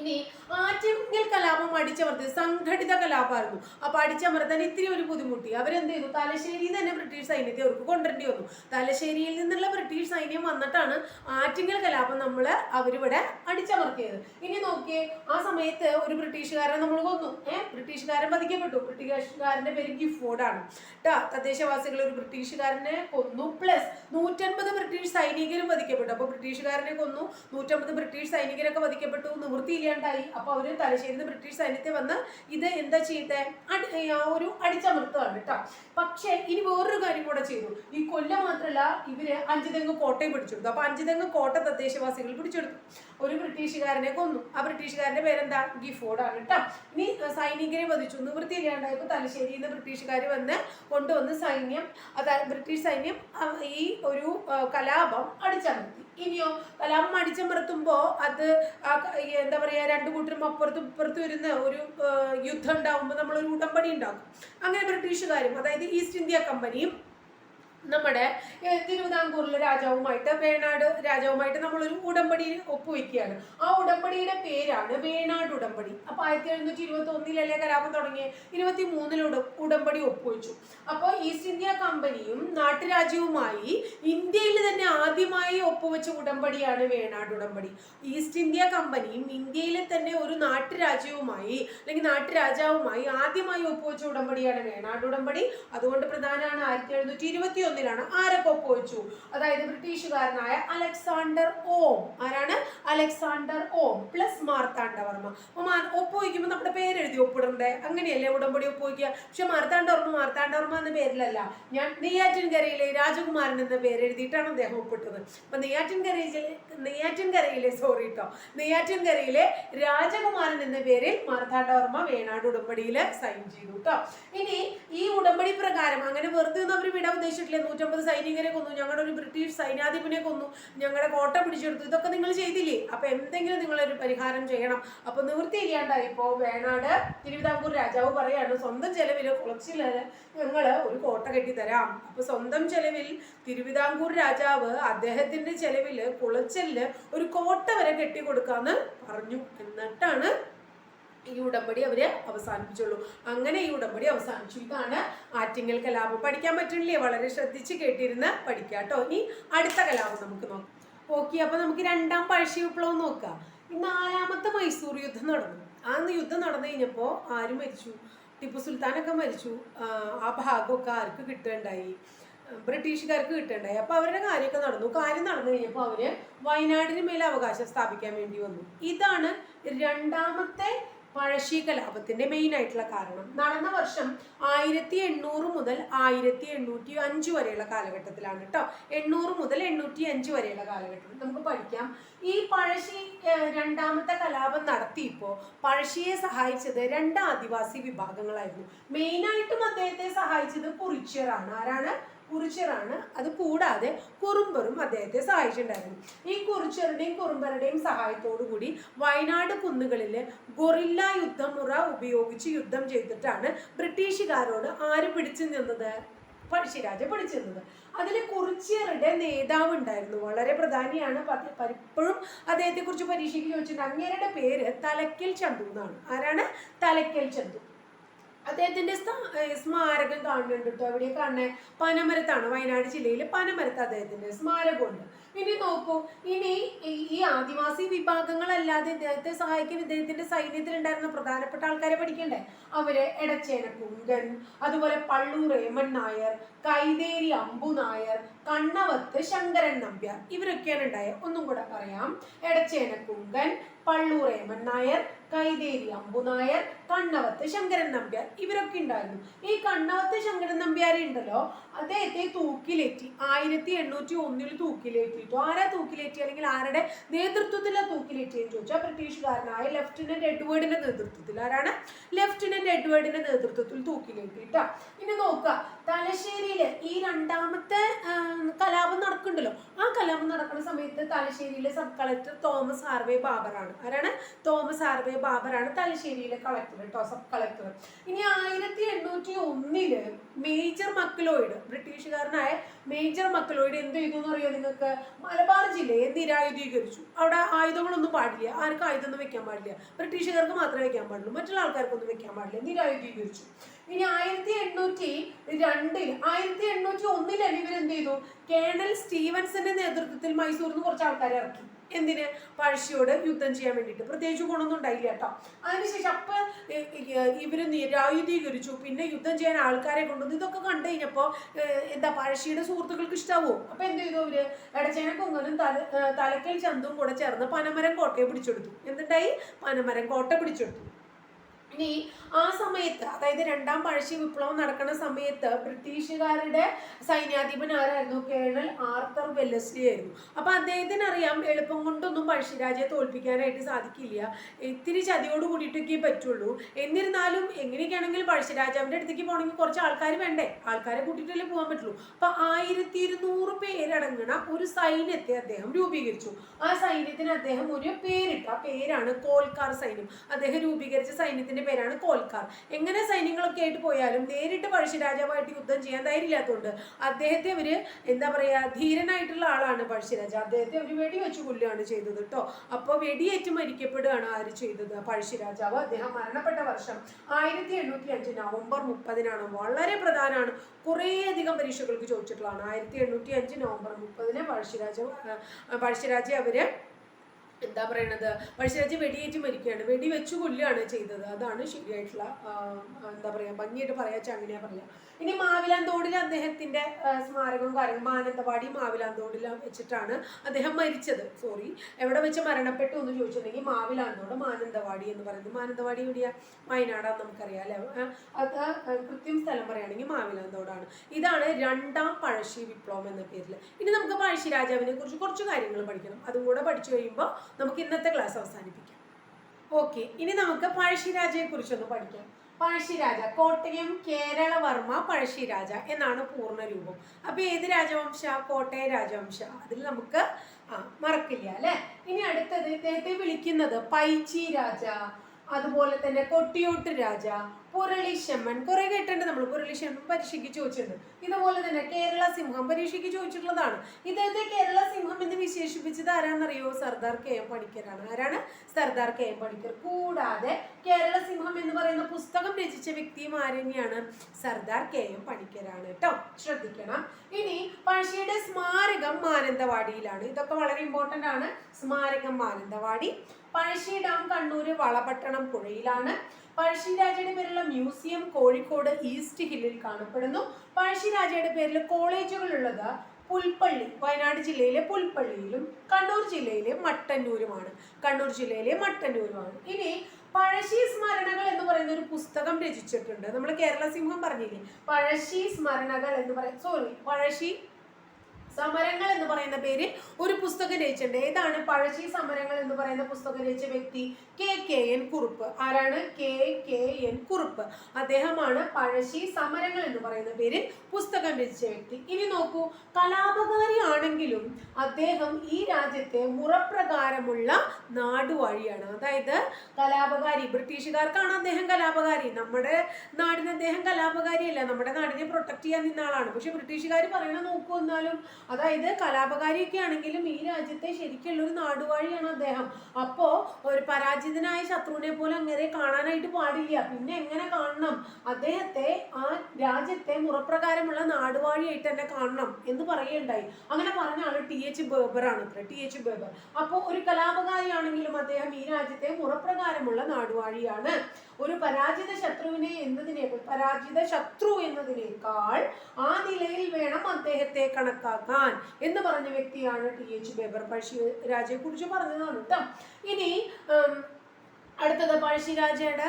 ഇനി ആറ്റിങ്ങൽ കലാപം അടിച്ചമർത്തി സംഘടിത കലാപമായിരുന്നു. അപ്പൊ അടിച്ചമർത്താൻ ഇത്തിരി ഒരു ബുദ്ധിമുട്ടി. അവരെന്ത് ചെയ്തു? തലശ്ശേരിയിൽ തന്നെ ബ്രിട്ടീഷ് സൈന്യത്തെ അവർക്ക് കൊണ്ടുവരേണ്ടി വന്നു. തലശ്ശേരിയിൽ നിന്നുള്ള ബ്രിട്ടീഷ് സൈന്യം വന്നിട്ടാണ് ആറ്റിങ്ങൽ കലാപം നമ്മൾ അവരിവിടെ അടിച്ചമർത്തിയത്. ഇനി നോക്കിയേ ആ സമയത്ത് ഒരു ബ്രിട്ടീഷുകാരനെ നമ്മൾ കൊന്നു ഏഹ് ബ്രിട്ടീഷുകാരൻ വധിക്കപ്പെട്ടു ബ്രിട്ടീഷുകാരന്റെ പേര് ഗിഫോർഡാണ്. ട്ടാ തദ്ദേശവാസികൾ ഒരു ബ്രിട്ടീഷുകാരനെ കൊന്നു. പ്ലസ് നൂറ്റൻപത് ബ്രിട്ടീഷ് സൈനികരും വധിക്കപ്പെട്ടു അപ്പൊ ബ്രിട്ടീഷുകാരനെ കൊന്നു. നൂറ്റമ്പത് ബ്രിട്ടീഷ് സൈനികരൊക്കെ വധിക്കപ്പെട്ടു നിവൃത്തിയില്ലാണ്ടായി അപ്പൊ അവർ തലശ്ശേരിയിൽ നിന്ന് ബ്രിട്ടീഷ് സൈന്യത്തെ വന്ന് ഇത് എന്താ ചെയ്തേ? അടി ഒരു അടിച്ചമർത്തുകയാണ് കേട്ടോ. പക്ഷേ ഇനി വേറൊരു കാര്യം കൂടെ ചെയ്തു. ഈ കൊല്ലം മാത്രമല്ല ഇവർ അഞ്ചുതെങ്ങ് കോട്ടയും പിടിച്ചെടുത്തു. അപ്പൊ അഞ്ചുതെങ്ങ് കോട്ട തദ്ദേശവാസികൾ പിടിച്ചെടുത്തു. ഒരു ബ്രിട്ടീഷുകാരനെ കൊന്നു. ആ ബ്രിട്ടീഷുകാരന്റെ പേരെന്താ? ഗിഫോർഡ് ആണ് കേട്ടോ. ഇനി സൈനികരെ വധിച്ചു. നിവൃത്തിയില്ലാണ്ടായപ്പോൾ തലശ്ശേരിയിൽ നിന്ന് ബ്രിട്ടീഷുകാർ വന്ന് കൊണ്ടുവന്ന് സൈന്യം അതായത് ബ്രിട്ടീഷ് സൈന്യം ഈ ഒരു കലാപം അടിച്ചമർത്തി. ഇനിയോ കലാപം അടിച്ചമർത്തുമ്പോൾ അത് എന്താ പറയാ രണ്ടു കൂട്ടരും അപ്പുറത്തും ഇപ്പുറത്തും വരുന്ന ഒരു യുദ്ധം ഉണ്ടാകുമ്പോൾ നമ്മളൊരു ഉടമ്പടി ഉണ്ടാക്കും. അങ്ങനെ ബ്രിട്ടീഷുകാരും അതായത് ഈസ്റ്റ് ഇന്ത്യ കമ്പനിയും നമ്മുടെ തിരുവിതാംകൂറിലെ രാജാവുമായിട്ട് വേണാട് രാജാവുമായിട്ട് നമ്മളൊരു ഉടമ്പടിയിൽ ഒപ്പുവെക്കുകയാണ്. ആ ഉടമ്പടിയുടെ പേരാണ് വേണാട് ഉടമ്പടി. അപ്പൊ ആയിരത്തി എഴുന്നൂറ്റി ഇരുപത്തി ഒന്നിലല്ലേ കലാപം തുടങ്ങിയ? ഇരുപത്തി മൂന്നിൽ ഉടമ്പടി ഒപ്പുവെച്ചു. അപ്പോൾ ഈസ്റ്റ് ഇന്ത്യ കമ്പനിയും നാട്ടുരാജ്യവുമായി ഇന്ത്യയിൽ തന്നെ ആദ്യമായി ഒപ്പുവെച്ച ഉടമ്പടിയാണ് വേണാട് ഉടമ്പടി. ഈസ്റ്റ് ഇന്ത്യ കമ്പനിയും ഇന്ത്യയിലെ തന്നെ ഒരു നാട്ടുരാജ്യവുമായി അല്ലെങ്കിൽ നാട്ടുരാജാവുമായി ആദ്യമായി ഒപ്പുവെച്ച ഉടമ്പടിയാണ് വേണാട് ഉടമ്പടി. അതുകൊണ്ട് പ്രധാനമാണ് ആയിരത്തി എഴുന്നൂറ്റി ഇരുപത്തി ഒന്നിലാണ് ആരൊക്കെ ഒപ്പുവെച്ചു? അതായത് ബ്രിട്ടീഷുകാരനായ അലക്സാണ്ടർ ഓം. ആരാണ്? അലക്സാണ്ടർ ഓം പ്ലസ് മാർത്താണ്ഡവർമ്മ അപ്പൊ ഒപ്പുവയ്ക്കുമ്പോൾ നമ്മുടെ പേരെഴുതി ഒപ്പിടണ്ടേ? അങ്ങനെയല്ലേ ഉടമ്പടി ഒപ്പുവയ്ക്കുക പക്ഷെ മാർത്താണ്ഡവർമ്മ മാർത്താണ്ഡവർമ്മ എന്ന പേരിലല്ല. ഞാൻ നെയ്യാറ്റിൻകരയിലെ രാജകുമാരൻ എന്ന പേരെഴുതിയിട്ടാണ് അദ്ദേഹം ഒപ്പിട്ടത്. അപ്പൊ നെയ്യാറ്റിൻകരയിലെ നെയ്യാറ്റിൻകരയിലെ സോറി കേട്ടോ നെയ്യാറ്റിൻകരയിലെ രാജകുമാരൻ എന്ന പേരിൽ മാർത്താണ്ഡവർമ്മ വേണാട് ഉടമ്പടിയിൽ സൈൻ ചെയ്തു കേട്ടോ ഇനി ഈ ഉടമ്പടി പ്രകാരം അങ്ങനെ വെറുതെ ഒന്നും അവർ വിടാൻ ഉദ്ദേശിച്ചിട്ടില്ല നൂറ്റമ്പത് സൈനികരെ കൊന്നു ഞങ്ങളുടെ ഒരു ബ്രിട്ടീഷ് സൈന്യാധിപനെ കൊന്നു ഞങ്ങളുടെ കോട്ട പിടിച്ചെടുത്തു. ഇതൊക്കെ നിങ്ങൾ ചെയ്തില്ലേ? അപ്പൊ എന്തെങ്കിലും നിങ്ങളൊരു പരിഹാരം ചെയ്യണം. അപ്പൊ നിവൃത്തി ചെയ്യാണ്ടായിപ്പോ വേണാട് തിരുവിതാംകൂർ രാജാവ് പറയാണ് സ്വന്തം ചെലവിൽ കുളച്ചില്ലാതെ ഞങ്ങൾ ഒരു കോട്ട കെട്ടിത്തരാം. അപ്പൊ സ്വന്തം ചെലവിൽ തിരുവിതാംകൂർ രാജാവ് അദ്ദേഹത്തിന്റെ ചെലവിൽ കുളച്ചലിൽ ഒരു കോട്ട വരെ കെട്ടിക്കൊടുക്കാന്ന് പറഞ്ഞു. എന്നിട്ടാണ് ഈ ഉടമ്പടി അവർ അവസാനിപ്പിച്ചുള്ളൂ. അങ്ങനെ ഈ ഉടമ്പടി അവസാനിച്ചു. ഇതാണ് ആറ്റിങ്ങൽ കലാപം. പഠിക്കാൻ പറ്റുന്നില്ലേ? വളരെ ശ്രദ്ധിച്ച് കേട്ടിരുന്ന് പഠിക്കാം കേട്ടോ. ഇനി അടുത്ത കലാപം നമുക്ക് നോക്കാം. ഓക്കെ അപ്പൊ നമുക്ക് രണ്ടാം പഴശ്ശി വിപ്ലവം നോക്കാം. നാലാമത്തെ മൈസൂർ യുദ്ധം നടന്നു. ആ യുദ്ധം നടന്നു കഴിഞ്ഞപ്പോൾ ആരും മരിച്ചു? ടിപ്പു സുൽത്താനൊക്കെ മരിച്ചു. ആ, ഭാഗമൊക്കെ ആർക്ക് കിട്ടുകയുണ്ടായി ബ്രിട്ടീഷുകാർക്ക് കിട്ടുകയുണ്ടായി അപ്പൊ അവരുടെ കാര്യമൊക്കെ നടന്നു. കാര്യം നടന്നു കഴിഞ്ഞപ്പോൾ അവർ വയനാടിന് മേലെ അവകാശം സ്ഥാപിക്കാൻ വേണ്ടി വന്നു. ഇതാണ് രണ്ടാമത്തെ പഴശ്ശി കലാപത്തിന്റെ മെയിൻ ആയിട്ടുള്ള കാരണം. നടന്ന വർഷം ആയിരത്തി എണ്ണൂറ് മുതൽ ആയിരത്തി എണ്ണൂറ്റി അഞ്ച് വരെയുള്ള കാലഘട്ടത്തിലാണ് കേട്ടോ എണ്ണൂറ് മുതൽ എണ്ണൂറ്റി അഞ്ച് വരെയുള്ള കാലഘട്ടത്തിൽ നമുക്ക് പഠിക്കാം. ഈ പഴശ്ശി രണ്ടാമത്തെ കലാപം നടത്തിയപ്പോൾ പഴശ്ശിയെ സഹായിച്ചത് രണ്ട് ആദിവാസി വിഭാഗങ്ങളായിരുന്നു. മെയിൻ ആയിട്ടും അദ്ദേഹത്തെ സഹായിച്ചത് കുറിച്യറാണ് ആരാണ്? കുറിച്യറാണ് അത് കൂടാതെ കുറുമ്പറും അദ്ദേഹത്തെ സഹായിച്ചിട്ടുണ്ടായിരുന്നു. ഈ കുറിച്യറുടെയും കുറുമ്പറുടെയും കൂടി വയനാട് കുന്നുകളിൽ ഗൊറില്ല യുദ്ധമുറ ഉപയോഗിച്ച് യുദ്ധം ചെയ്തിട്ടാണ് ബ്രിട്ടീഷുകാരോട് ആര് പിടിച്ചു നിന്നത്? പഴശ്ശിരാജ പിടിച്ചു നിന്നത്. അതിൽ കുറിച്യറുടെ നേതാവ് ഉണ്ടായിരുന്നു. വളരെ പ്രധാനിയാണ്. പലപ്പോഴും അദ്ദേഹത്തെ കുറിച്ച് പരീക്ഷയ്ക്ക് ചോദിച്ചിട്ടുണ്ട്. അങ്ങേരുടെ പേര് തലക്കൽ ചന്തു എന്നാണ്. ആരാണ്? തലക്കൽ ചന്തു. അദ്ദേഹത്തിന്റെ സ്മാരകം കാണുന്നുണ്ട് കേട്ടോ എവിടെ കാണുന്നത് പനമരത്താണ് വയനാട് ജില്ലയിൽ പനമരത്ത് അദ്ദേഹത്തിന്റെ സ്മാരകമുണ്ട് ഇനി നോക്കൂ ഇനി ഈ ആദിവാസി വിഭാഗങ്ങളല്ലാതെ ഇദ്ദേഹത്തെ സഹായിക്കാൻ ഇദ്ദേഹത്തിന്റെ സൈന്യത്തിലുണ്ടായിരുന്ന പ്രധാനപ്പെട്ട ആൾക്കാരെ പഠിക്കണ്ടേ? അവർ എടച്ചേന കുങ്കൻ അതുപോലെ പള്ളൂർ ഏമൻ നായർ കൈതേരി അമ്പു നായർ കണ്ണവത്ത് ശങ്കരൻ നമ്പ്യാർ. ഇവരൊക്കെയാണ് ഉണ്ടായത് ഒന്നും കൂടെ പറയാം. എടച്ചേന കുങ്കൻ പള്ളൂർ ഏമൻ നായർ കൈതേരി അമ്പു നായർ കണ്ണവത്ത് ശങ്കരൻ നമ്പ്യാർ ഇവരൊക്കെ ഉണ്ടായിരുന്നു. ഈ കണ്ണവത്ത് ശങ്കരൻ നമ്പ്യാരെ ഉണ്ടല്ലോ അദ്ദേഹത്തെ തൂക്കിലേറ്റി. ആയിരത്തി എണ്ണൂറ്റി ഒന്നിൽ തൂക്കിലേറ്റിട്ടു? ആരാ തൂക്കിലേറ്റി? അല്ലെങ്കിൽ ആരുടെ നേതൃത്വത്തിലാണ് തൂക്കിലേറ്റിയെന്ന് ചോദിച്ചാൽ ബ്രിട്ടീഷുകാരനായ ലെഫ്റ്റനന്റ് എഡ്വേർഡിന്റെ നേതൃത്വത്തിൽ. ആരാണ്? ലെഫ്റ്റനന്റ് എഡ്വേർഡിന്റെ നേതൃത്വത്തിൽ തൂക്കിലേറ്റിട്ട ഇനി നോക്കുക. തലശ്ശേരിയിൽ ഈ രണ്ടാമത്തെ കലാപം നടക്കുന്നുണ്ടല്ലോ. ആ കലാപം നടക്കുന്ന സമയത്ത് തലശ്ശേരിയിലെ സബ് കളക്ടർ തോമസ് ഹാർവേ ബാബറാണ്. ആരാണ്? തോമസ് ഹാർവേ ബാബറാണ് തലശ്ശേരിയിലെ കളക്ടർ കേട്ടോ സബ് കളക്ടർ. ഇനി ആയിരത്തി എണ്ണൂറ്റി ഒന്നിൽ മേജർ മക്ലോയിഡ് ബ്രിട്ടീഷുകാരനായ മേജർ മക്കളോട് എന്ത് ചെയ്തു എന്ന് അറിയോ നിങ്ങൾക്ക്? മലബാർ ജില്ലയെ നിരായുധീകരിച്ചു? അവിടെ ആയുധങ്ങളൊന്നും പാടില്ല. ആർക്കും ആയുധമൊന്നും വെക്കാൻ പാടില്ല. ബ്രിട്ടീഷുകാർക്ക് മാത്രമേ വെക്കാൻ പാടുള്ളൂ. മറ്റുള്ള ആൾക്കാർക്കൊന്നും വെക്കാൻ പാടില്ല. നിരായുധീകരിച്ചു. ഇനി ആയിരത്തി എണ്ണൂറ്റി രണ്ടിൽ ആയിരത്തി എണ്ണൂറ്റി ഇവർ എന്ത് ചെയ്തു? കേണൽ സ്റ്റീവൻസിന്റെ നേതൃത്വത്തിൽ മൈസൂരിൽ നിന്ന് കുറച്ച് ആൾക്കാരെ ഇറക്കി. എന്തിന്? പഴശ്ശിയോട് യുദ്ധം ചെയ്യാൻ വേണ്ടിയിട്ട്. പ്രത്യേകിച്ച് ഗുണമൊന്നും ഉണ്ടായില്ല കേട്ടോ. അതിനുശേഷം അപ്പൊ ഇവർ നിരായുധീകരിച്ചു പിന്നെ യുദ്ധം ചെയ്യാൻ ആൾക്കാരെ കൊണ്ടുവന്നു. ഇതൊക്കെ കണ്ടു കഴിഞ്ഞപ്പോ എന്താ പഴശ്ശിയുടെ സുഹൃത്തുക്കൾക്ക് ഇഷ്ടാവും. അപ്പൊ എന്ത് ചെയ്തു അവർ? എടച്ചേന കൊങ്ങനും തല തലക്കൽ ചന്തും കൂടെ ചേർന്ന് പനമരം കോട്ടയെ പിടിച്ചെടുത്തു. എന്തുണ്ടായി? പനമരം കോട്ട പിടിച്ചെടുത്തു. ഇനി ആ സമയത്ത് അതായത് രണ്ടാം പഴശ്ശി വിപ്ലവം നടക്കുന്ന സമയത്ത് ബ്രിട്ടീഷുകാരുടെ സൈന്യാധിപൻ ആരായിരുന്നു? കേണൽ ആർത്തർ വെല്ലസ്ലി ആയിരുന്നു. അപ്പൊ അദ്ദേഹത്തിന് അറിയാം എളുപ്പം കൊണ്ടൊന്നും പഴശ്ശിരാജയെ തോൽപ്പിക്കാനായിട്ട് സാധിക്കില്ല. ഇത്തിരി ചതിയോട് കൂടിയിട്ടൊക്കെ പറ്റുള്ളൂ. എന്നിരുന്നാലും എങ്ങനെയൊക്കെയാണെങ്കിലും പഴശ്ശിരാജാവിന്റെ അടുത്തേക്ക് പോകണമെങ്കിൽ കുറച്ച് ആൾക്കാർ വേണ്ടേ? ആൾക്കാരെ കൂട്ടിയിട്ടല്ലേ പോകാൻ പറ്റുള്ളൂ. അപ്പൊ ആയിരത്തി ഇരുന്നൂറ് പേരടങ്ങുന്ന ഒരു സൈന്യത്തെ അദ്ദേഹം രൂപീകരിച്ചു. ആ സൈന്യത്തിന് അദ്ദേഹം ഒരു പേരിട്ടു ആ പേരാണ് കോൽക്കാർ സൈന്യം. അദ്ദേഹം രൂപീകരിച്ച സൈന്യത്തിന്റെ പേരാണ് കോൽക്കാർ. എങ്ങനെ സൈന്യങ്ങളൊക്കെ ആയിട്ട് പോയാലും നേരിട്ട് പഴശ്ശിരാജാവായിട്ട് യുദ്ധം ചെയ്യാൻ ധൈര്യമില്ലാത്തതുകൊണ്ട് അദ്ദേഹത്തെ അവർ എന്താ പറയാ ധീരനായിട്ടുള്ള ആളാണ് പഴശ്ശിരാജ അദ്ദേഹത്തെ ഒരു വെടിവെച്ച് കൊല്ലുകയാണ് ചെയ്തത് കേട്ടോ അപ്പോൾ വെടിയേറ്റ് മരിക്കപ്പെടുകയാണ് ആര് ചെയ്തത് പഴശ്ശിരാജാവ് അദ്ദേഹം മരണപ്പെട്ട വർഷം ആയിരത്തി എണ്ണൂറ്റി അഞ്ച് നവംബർ മുപ്പതിനാണ്. വളരെ പ്രധാനമാണ് കുറേയധികം പരീക്ഷകൾക്ക് ചോദിച്ചിട്ടുള്ളതാണ്. ആയിരത്തി എണ്ണൂറ്റി അഞ്ച് നവംബർ മുപ്പതിന് പഴശ്ശിരാജ പഴശ്ശിരാജ അവർ എന്താ പറയണത്? പഴശ്ശിരാജ് വെടിയേറ്റ് മരിക്കുകയാണ്. വെടി വെച്ച് കൊല്ലുകയാണ് ചെയ്തത്. അതാണ് ശരിയായിട്ടുള്ള എന്താ പറയുക ഭംഗിയായിട്ട് പറയാച്ച അങ്ങനെയാ പറയാ. ഇനി മാവിലാന്തോടിൽ അദ്ദേഹത്തിന്റെ സ്മാരകവും കാര്യങ്ങളും മാനന്തവാടി മാവിലാന്തോടിൽ വെച്ചിട്ടാണ് അദ്ദേഹം മരിച്ചത്. സോറി എവിടെ വെച്ച് മരണപ്പെട്ടു എന്ന് ചോദിച്ചിട്ടുണ്ടെങ്കിൽ മാവിലാന്തോട് മാനന്തവാടി എന്ന് പറയുന്നത്. മാനന്തവാടി എവിടെയാ? വയനാടാന്ന് നമുക്കറിയാം അല്ലെ? അത് കൃത്യം സ്ഥലം പറയുകയാണെങ്കിൽ മാവിലാന്തോടാണ് ഇതാണ് രണ്ടാം പഴശ്ശി വിപ്ലവം എന്ന പേരിൽ. ഇനി നമുക്ക് പഴശ്ശി രാജാവിനെ കുറിച്ച് കുറച്ച് കാര്യങ്ങൾ പഠിക്കണം. അതും കൂടെ പഠിച്ചു കഴിയുമ്പോൾ നമുക്ക് ഇന്നത്തെ ക്ലാസ് അവസാനിപ്പിക്കാം. ഓക്കെ ഇനി നമുക്ക് പഴശ്ശിരാജയെ കുറിച്ചൊന്ന് പഠിക്കാം. പഴശ്ശിരാജ കോട്ടയം കേരളവർമ്മ പഴശ്ശിരാജ എന്നാണ് പൂർണ രൂപം അപ്പൊ ഏത് രാജവംശ? കോട്ടയ രാജവംശ. അതിൽ നമുക്ക് ആ മറക്കില്ല അല്ലെ? ഇനി അടുത്തത് ഇദ്ദേഹത്തെ വിളിക്കുന്നത് പൈച്ചി രാജ. അതുപോലെ തന്നെ കൊട്ടിയൂട്ട് രാജ പുരളി പുരളിശമ്മൻ കുറെ കേട്ടിട്ടുണ്ട് നമ്മൾ. പുരളി പുരളിശമ്മൻ പരീക്ഷയ്ക്ക് ചോദിച്ചിട്ടുണ്ട് ഇതുപോലെ തന്നെ കേരള സിംഹം പരീക്ഷയ്ക്ക് ചോദിച്ചിട്ടുള്ളതാണ്. ഇദ്ദേഹത്തെ കേരള സിംഹം എന്ന് വിശേഷിപ്പിച്ചത് ആരാണെന്നറിയോ സർദാർ കെ എം പണിക്കരാണ്. ആരാണ്? Sardar K M Panikkar. കൂടാതെ കേരള സിംഹം എന്ന് പറയുന്ന പുസ്തകം രചിച്ച വ്യക്തിയും ആരെന്നെയാണ് സർദാർ കെ എം പണിക്കരാണ് കേട്ടോ ശ്രദ്ധിക്കണം. ഇനി പഴശ്ശിയുടെ സ്മാരകം മാനന്തവാടിയിലാണ്. ഇതൊക്കെ വളരെ ഇമ്പോർട്ടന്റ് ആണ്. സ്മാരകം മാനന്തവാടി. പഴശ്ശി ഡാം കണ്ണൂര് വളപട്ടണം പുഴയിലാണ്. പഴശ്ശി രാജയുടെ പേരുള്ള മ്യൂസിയം കോഴിക്കോട് ഈസ്റ്റ് ഹില്ലിൽ കാണപ്പെടുന്നു. പഴശ്ശി രാജയുടെ പേരിൽ കോളേജുകളുള്ളത് പുൽപ്പള്ളി വയനാട് ജില്ലയിലെ പുൽപ്പള്ളിയിലും കണ്ണൂർ ജില്ലയിലെ മട്ടന്നൂരുമാണ്. കണ്ണൂർ ജില്ലയിലെ മട്ടന്നൂരുമാണ്. ഇനി പഴശ്ശി സ്മരണകൾ എന്ന് പറയുന്ന ഒരു പുസ്തകം രചിച്ചിട്ടുണ്ട്. നമ്മൾ കേരള സിംഹം പറഞ്ഞില്ലേ? പഴശ്ശി സ്മരണകൾ എന്ന് പറയുന്ന സോറി പഴശ്ശി സമരങ്ങൾ എന്ന് പറയുന്ന പേര് ഒരു പുസ്തകം രചിച്ചിട്ടുണ്ട്. ഏതാണ്? പഴശ്ശി സമരങ്ങൾ എന്ന് പറയുന്ന പുസ്തകം രചിച്ച വ്യക്തി കെ കെ എൻ കുറുപ്പ്. ആരാണ്? K K N Kurup. അദ്ദേഹമാണ് പഴശ്ശി സമരങ്ങൾ എന്ന് പറയുന്ന പേരിൽ പുസ്തകം രചിച്ച വ്യക്തി. ഇനി നോക്കൂ. കലാപകാരി ആണെങ്കിലും അദ്ദേഹം ഈ രാജ്യത്തെ മുറപ്രകാരമുള്ള നാടുവാഴിയാണ്. അതായത് കലാപകാരി ബ്രിട്ടീഷുകാർക്കാണ് അദ്ദേഹം കലാപകാരി. നമ്മുടെ നാടിന് അദ്ദേഹം കലാപകാരിയല്ല. നമ്മുടെ നാടിനെ പ്രൊട്ടക്ട് ചെയ്യാൻ നിന്ന ആളാണ്. പക്ഷെ ബ്രിട്ടീഷുകാർ പറയണ നോക്കൂ എന്നാലും അതായത് കലാപകാരിയൊക്കെ ആണെങ്കിലും ഈ രാജ്യത്തെ ശരിക്കുള്ള ഒരു നാടുവാഴിയാണ് അദ്ദേഹം. അപ്പോ ഒരു പരാജിതനായ ശത്രുവിനെ പോലെ അങ്ങനെ കാണാനായിട്ട് പാടില്ല. പിന്നെ എങ്ങനെ കാണണം? അദ്ദേഹത്തെ ആ രാജ്യത്തെ മുറപ്രകാരമുള്ള നാടുവാഴിയായിട്ട് തന്നെ കാണണം എന്ന് പറയുകയുണ്ടായി. അങ്ങനെ പറഞ്ഞ ആൾ ടി എച്ച് ബേബറാണ് അത്ര ടി എച്ച് ബേബർ. അപ്പോൾ ഒരു കലാപകാരിയാണെങ്കിലും അദ്ദേഹം ഈ രാജ്യത്തെ മുറപ്രകാരമുള്ള നാടുവാഴിയാണ്. ഒരു പരാജിത ശത്രുവിനെ എന്നതിനേക്കാൾ പരാജിത ശത്രു എന്നതിനേക്കാൾ ആ നിലയിൽ വേണം അദ്ദേഹത്തെ കണക്കാക്കാൻ എന്ന് പറഞ്ഞ വ്യക്തിയാണ് ടി എച്ച് ബേബർ പഴശ്ശി രാജയെ കുറിച്ച് പറഞ്ഞതാണ് കേട്ടോ ഇനി അടുത്തത് പഴശ്ശിരാജയുടെ രാജയുടെ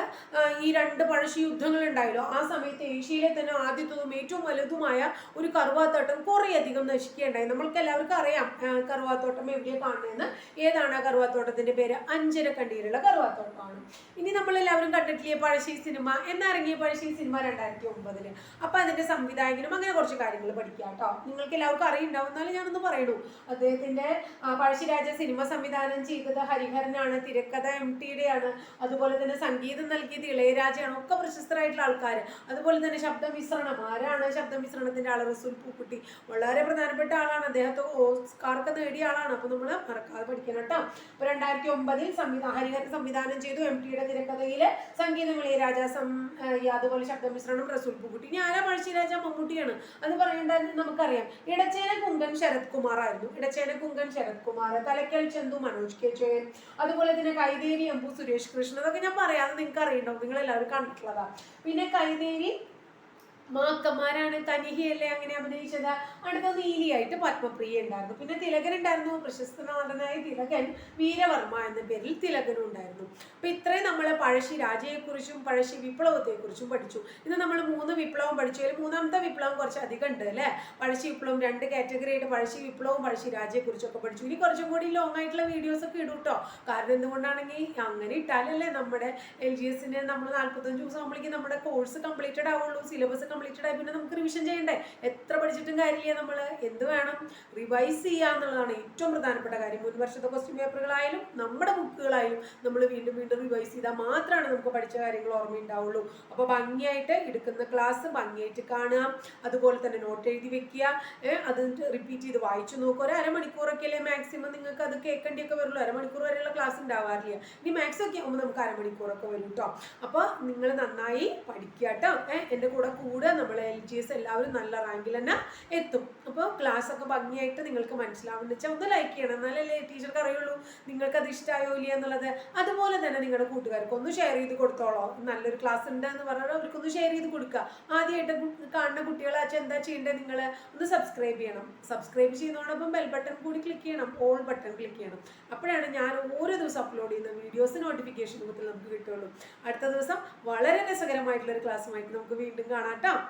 ഈ രണ്ട് പഴശ്ശി യുദ്ധങ്ങൾ ഉണ്ടായല്ലോ. ആ സമയത്ത് ഏഷ്യയിലെ തന്നെ ആദ്യത്തതും ഏറ്റവും വലുതുമായ ഒരു കറുവാത്തോട്ടം കുറേയധികം നശിക്കുകയുണ്ടായി. നമ്മൾക്ക് എല്ലാവർക്കും അറിയാം കറുവാത്തോട്ടം എവിടെയാണ് കാണുന്നതെന്ന് ഏതാണ് ആ കറുവാത്തോട്ടത്തിന്റെ പേര്? അഞ്ചരക്കണ്ടിയിലുള്ള കറുവാത്തോട്ടമാണ്. ഇനി നമ്മൾ എല്ലാവരും കണ്ടിട്ടില്ലേ പഴശ്ശി സിനിമ? എന്നിറങ്ങിയ പഴശ്ശി സിനിമ രണ്ടായിരത്തി ഒമ്പതിൽ അപ്പൊ അതിന്റെ സംവിധായകനും അങ്ങനെ കുറച്ച് കാര്യങ്ങൾ പഠിക്കുക കേട്ടോ. നിങ്ങൾക്ക് എല്ലാവർക്കും അറിയുണ്ടാവും. എന്നാലും ഞാനൊന്ന് പറയണു. അദ്ദേഹത്തിന്റെ പഴശ്ശിരാജ സിനിമ സംവിധാനം ചെയ്തത് ഹരിഹരനാണ് തിരക്കഥ എം ടിയുടെയാണ്. അതുപോലെ തന്നെ സംഗീതം നൽകിയത് ഇളയരാജയാണ്. ഒക്കെ പ്രശസ്തരായിട്ടുള്ള ആൾക്കാർ അതുപോലെ തന്നെ ശബ്ദമിശ്രണം. ആരാണ് ശബ്ദമിശ്രണത്തിന്റെ ആൾ റസൂൽ പൂക്കുട്ടി. വളരെ പ്രധാനപ്പെട്ട ആളാണ്. അദ്ദേഹത്തെ ഓസ്കാർക്ക് നേടിയ ആളാണ്. അപ്പൊ നമ്മൾ മറക്കാതെ പഠിക്കണം കേട്ടോ. അപ്പൊ രണ്ടായിരത്തി ഒമ്പതിൽ സംവിധാന ഹരിഹരൻ സംവിധാനം ചെയ്തു. എം ടിയുടെ തിരക്കഥയിൽ സംഗീതം ഇളയരാജ സം അതുപോലെ ഈ അതുപോലെ ശബ്ദമിശ്രണം റസൂൽ പൂക്കുട്ടി. ഇനി ആരാ പഴശ്ശിരാജ മമ്മൂട്ടിയാണ്. അത് പറയേണ്ട നമുക്കറിയാം. ഇടച്ചേന കുങ്കൻ ശരത് കുമാർ ആയിരുന്നു. ഇടച്ചേന കുങ്കൻ ശരത് കുമാർ തലക്കൽ ചന്തു മനോജ് കെ. ജയൻ. അതുപോലെ തന്നെ കൈതേരി അമ്പു സുരേഷ് കൃഷ്ണൻ അതൊക്കെ ഞാൻ പറയാതെ നിങ്ങൾക്ക് അറിയണ്ടോ നിങ്ങൾ എല്ലാവരും കണ്ടിട്ടുള്ളതാ. പിന്നെ കൈതേരി മാക്കന്മാരാണ് തനിഹിയല്ലേ അങ്ങനെ അഭിനയിച്ചത്? അടുത്ത നീലിയായിട്ട് പത്മപ്രിയ ഉണ്ടായിരുന്നു. പിന്നെ തിലകൻ ഉണ്ടായിരുന്നു. പ്രശസ്ത നടനായ തിലകൻ വീരവർമ്മ എന്ന പേരിൽ തിലകനും ഉണ്ടായിരുന്നു. അപ്പൊ ഇത്രയും നമ്മൾ പഴശ്ശി രാജയെക്കുറിച്ചും പഴശ്ശി വിപ്ലവത്തെക്കുറിച്ചും പഠിച്ചു. ഇന്ന് നമ്മൾ മൂന്ന് വിപ്ലവം പഠിച്ചു. അതിൽ മൂന്നാമത്തെ വിപ്ലവം കുറച്ച് അധികം ഉണ്ട് അല്ലേ? പഴശ്ശി വിപ്ലവം രണ്ട് കാറ്റഗറി ആയിട്ട് പഴശ്ശി വിപ്ലവവും പഴശ്ശി രാജയെക്കുറിച്ചൊക്കെ പഠിച്ചു. ഇനി കുറച്ചും കൂടി ലോങ് ആയിട്ടുള്ള വീഡിയോസ് ഒക്കെ ഇടും കേട്ടോ കാരണം എന്തുകൊണ്ടാണെങ്കിൽ അങ്ങനെ ഇട്ടാലല്ലേ നമ്മുടെ എൽ ജി എസിന് നമ്മൾ നാൽപ്പത്തഞ്ച് ദിവസം ആകുമ്പോഴേക്കും നമ്മുടെ കോഴ്സ് കംപ്ലീറ്റഡ് ആവുള്ളൂ സിലബസ് കംപ്ലീറ്റഡ് ആയി. പിന്നെ നമുക്ക് റിവിഷൻ ചെയ്യണ്ടേ? എത്ര പഠിച്ചിട്ടും കാര്യമില്ല നമ്മൾ എന്ത് വേണം? റിവൈസ് ചെയ്യുക എന്നുള്ളതാണ് ഏറ്റവും പ്രധാനപ്പെട്ട കാര്യം. മുൻ വർഷത്തെ ക്വസ്റ്റ്യൻ പേപ്പറുകളായാലും നമ്മുടെ ബുക്കുകളായാലും നമ്മൾ വീണ്ടും വീണ്ടും റിവൈസ് ചെയ്താൽ മാത്രമാണ് നമുക്ക് പഠിച്ച കാര്യങ്ങൾ ഓർമ്മയുണ്ടാവുള്ളൂ. അപ്പോൾ ഭംഗിയായിട്ട് എടുക്കുന്ന ക്ലാസ് ഭംഗിയായിട്ട് കാണുക. അതുപോലെ തന്നെ നോട്ട് എഴുതി വെക്കുക. അത് റിപ്പീറ്റ് ചെയ്ത് വായിച്ചു നോക്കുക. ഒരു അരമണിക്കൂറൊക്കെ അല്ലേ മാക്സിമം നിങ്ങൾക്ക് അത് കേൾക്കേണ്ടിയൊക്കെ വരുള്ളൂ. അരമണിക്കൂർ വരെയുള്ള ക്ലാസ് ഉണ്ടാവാറില്ല. ഇനി മാത്സ് ഒക്കെ ആകുമ്പോൾ നമുക്ക് അരമണിക്കൂറൊക്കെ വരും കേട്ടോ അപ്പോൾ നിങ്ങൾ നന്നായി പഠിക്കുക കേട്ടോ എന്റെ കൂടെ കൂടെ. നമ്മൾ എൽ ജി എസ് എല്ലാവരും നല്ല റാങ്കിൽ തന്നെ എത്തും. അപ്പോൾ ക്ലാസ് ഒക്കെ ഭംഗിയായിട്ട് നിങ്ങൾക്ക് മനസ്സിലാവുന്ന വെച്ചാൽ ഒന്ന് ലൈക്ക് ചെയ്യണം. എന്നാലല്ലേ ടീച്ചർക്ക് അറിയുള്ളൂ നിങ്ങൾക്ക് അത് ഇഷ്ടമായോ ഇല്ല എന്നുള്ളത്. അതുപോലെ തന്നെ നിങ്ങളുടെ കൂട്ടുകാർക്ക് ഒന്ന് ഷെയർ ചെയ്ത് കൊടുത്തോളോ. നല്ലൊരു ക്ലാസ് ഉണ്ട് എന്ന് പറഞ്ഞാൽ അവർക്കൊന്ന് ഷെയർ ചെയ്ത് കൊടുക്കുക. ആദ്യമായിട്ട് കാണുന്ന കുട്ടികളെ അച്ഛൻ എന്താ ചെയ്യേണ്ടത് നിങ്ങൾ ഒന്ന് സബ്സ്ക്രൈബ് ചെയ്യണം. സബ്സ്ക്രൈബ് ചെയ്യുന്നതോടൊപ്പം ബെൽ ബട്ടൺ കൂടി ക്ലിക്ക് ചെയ്യണം. ഓൾ ബട്ടൺ ക്ലിക്ക് ചെയ്യണം. അപ്പോഴാണ് ഞാൻ ഓരോ ദിവസം അപ്ലോഡ് ചെയ്യുന്ന വീഡിയോസ് നോട്ടിഫിക്കേഷൻ നമുക്ക് കിട്ടുള്ളൂ അടുത്ത ദിവസം വളരെ രസകരമായിട്ടുള്ള ഒരു ക്ലാസ്സുമായിട്ട് നമുക്ക് വീണ്ടും കാണാം കേട്ടോ. out